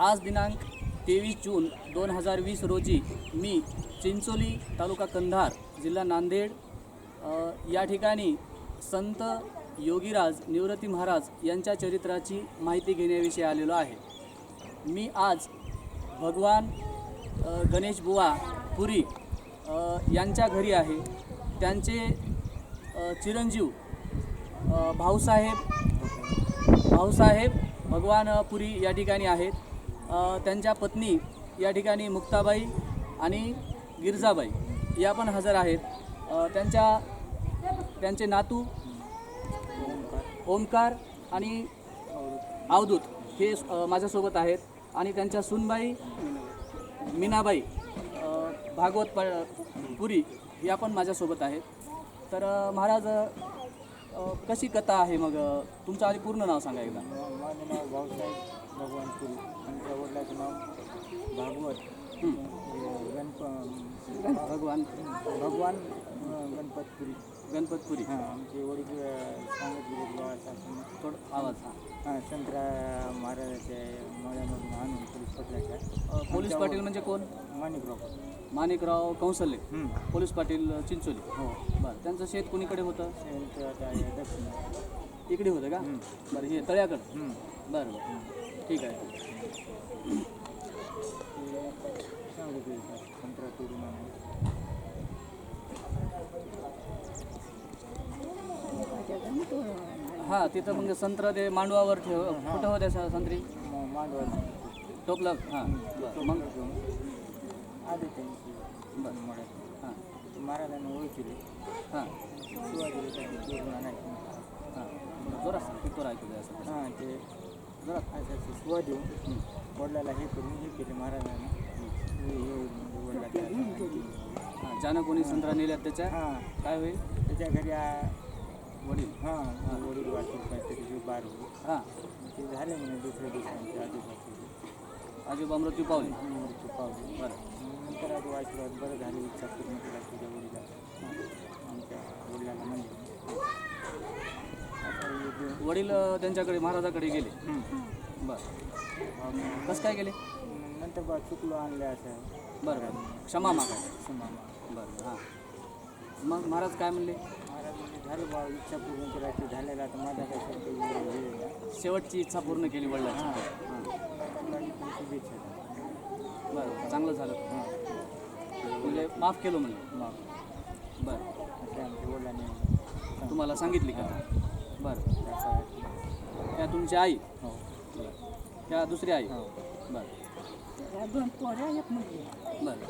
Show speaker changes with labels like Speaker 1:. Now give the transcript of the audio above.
Speaker 1: आज दिनांक तेवीस जून दोन हजार वीस रोजी मी चिंचोली तालुका कंधार जिल्हा नांदेड या ठिकाणी संत योगीराज निवृत्ती महाराज यांच्या चरित्राची माहिती घेण्याविषयी आलेलो आहे. मी आज भगवान गणेश बुवा पुरी यांच्या घरी आहे. त्यांचे चिरंजीव भाऊसाहेब भाऊसाहेब भगवान पुरी या ठिकाणी आहेत. त्यांच्या पत्नी या ठिकाणी मुक्ताबाई आणि गिरजाबाई या पण हजर आहेत. त्यांच्या त्यांचे नातू ओमकार आणि अवधूत हे माझ्यासोबत आहेत. आणि त्यांच्या सुनबाई मीनाबाई भागवत प पुरी या पण माझ्यासोबत आहेत. तर महाराज कशी कथा आहे मग? तुमचं आधी पूर्ण नाव सांगा एकदा.
Speaker 2: माझं नाव भाऊसाहेब भगवानपुरी आमच्या वडिलाचं नाव भागवत. गणप
Speaker 1: भगवान.
Speaker 2: भगवान गणपतपुरी.
Speaker 1: गणपतपुरी.
Speaker 2: हां आमचे वडील सांगत गेले सासून
Speaker 1: थोडं आवाज हा.
Speaker 2: संत्रा महाराजाच्या मळ्यामधून आणून पोलीस पटल्याच्या
Speaker 1: अ, पोलीस पाटील म्हणजे कोण?
Speaker 2: माणिकराव.
Speaker 1: माणिकराव कौसल्ले. पोलीस पाटील चिंचोली.
Speaker 2: हो.
Speaker 1: बरं त्यांचं शेत कोणीकडे होतं? इकडे होतं का. बरं हे तळ्याकडं. बरं बरं. ठीक आहे. हां तिथं मग संत्र ते मांडवावर ठेव कुठं होत्या संत्री? टोपलं हां. मग?
Speaker 2: घेऊन आले त्यांची
Speaker 1: बरं
Speaker 2: मळ्यात
Speaker 1: हां
Speaker 2: ते महाराजांना ओळखले.
Speaker 1: हां
Speaker 2: आणायचं
Speaker 1: हां जोरात सांग तू ऐकू असं.
Speaker 2: हां ते
Speaker 1: जोरात
Speaker 2: असं शिवा देऊन. वडिलाला हे करून हे केले महाराजांना. हे हे म्हणजे
Speaker 1: हां ज्यानं कोणी संत्रा नेल्यात त्याच्या
Speaker 2: हां.
Speaker 1: काय होईल?
Speaker 2: त्याच्या घरी
Speaker 1: वडील.
Speaker 2: हां वडील वाचून काहीतरी बार होते
Speaker 1: हां.
Speaker 2: ते झाले म्हणे दुसऱ्या दिवसांचे आजूबाजूचे
Speaker 1: आजोबा मृत्यू पावले.
Speaker 2: मृत्यू पावले.
Speaker 1: बरं.
Speaker 2: नंतर आज आशीर्वाद बरं झाले इच्छा पूर्ण केला तुझ्या वडिला आमच्या वडिलाला म्हणजे.
Speaker 1: वडील त्यांच्याकडे महाराजाकडे गेले. बरं. कसं काय गेले
Speaker 2: नंतर बा चुकलो आणले असं.
Speaker 1: बरं बरं. क्षमा मागायला
Speaker 2: समामा
Speaker 1: बरं हां. मग महाराज काय म्हणले?
Speaker 2: महाराज म्हणजे झालं बा इच्छा पूर्ण करायची झालेला आता माझा काय शब्द.
Speaker 1: शेवटची इच्छा पूर्ण केली वडिलांची.
Speaker 2: हां.
Speaker 1: हां.
Speaker 2: शुभेच्छा.
Speaker 1: बरं चांगलं झालं.
Speaker 2: हां.
Speaker 1: माफ केलं म्हणलं
Speaker 2: मग
Speaker 1: बरं.
Speaker 2: असे आमच्या वडिलांनी
Speaker 1: तुम्हाला सांगितली का? बरं. त्या तुमची आई.
Speaker 2: हो.
Speaker 1: त्या दुसरी आई.
Speaker 2: हो.
Speaker 1: बरं.
Speaker 3: दोन पोरं एक मुलगी
Speaker 1: बरं.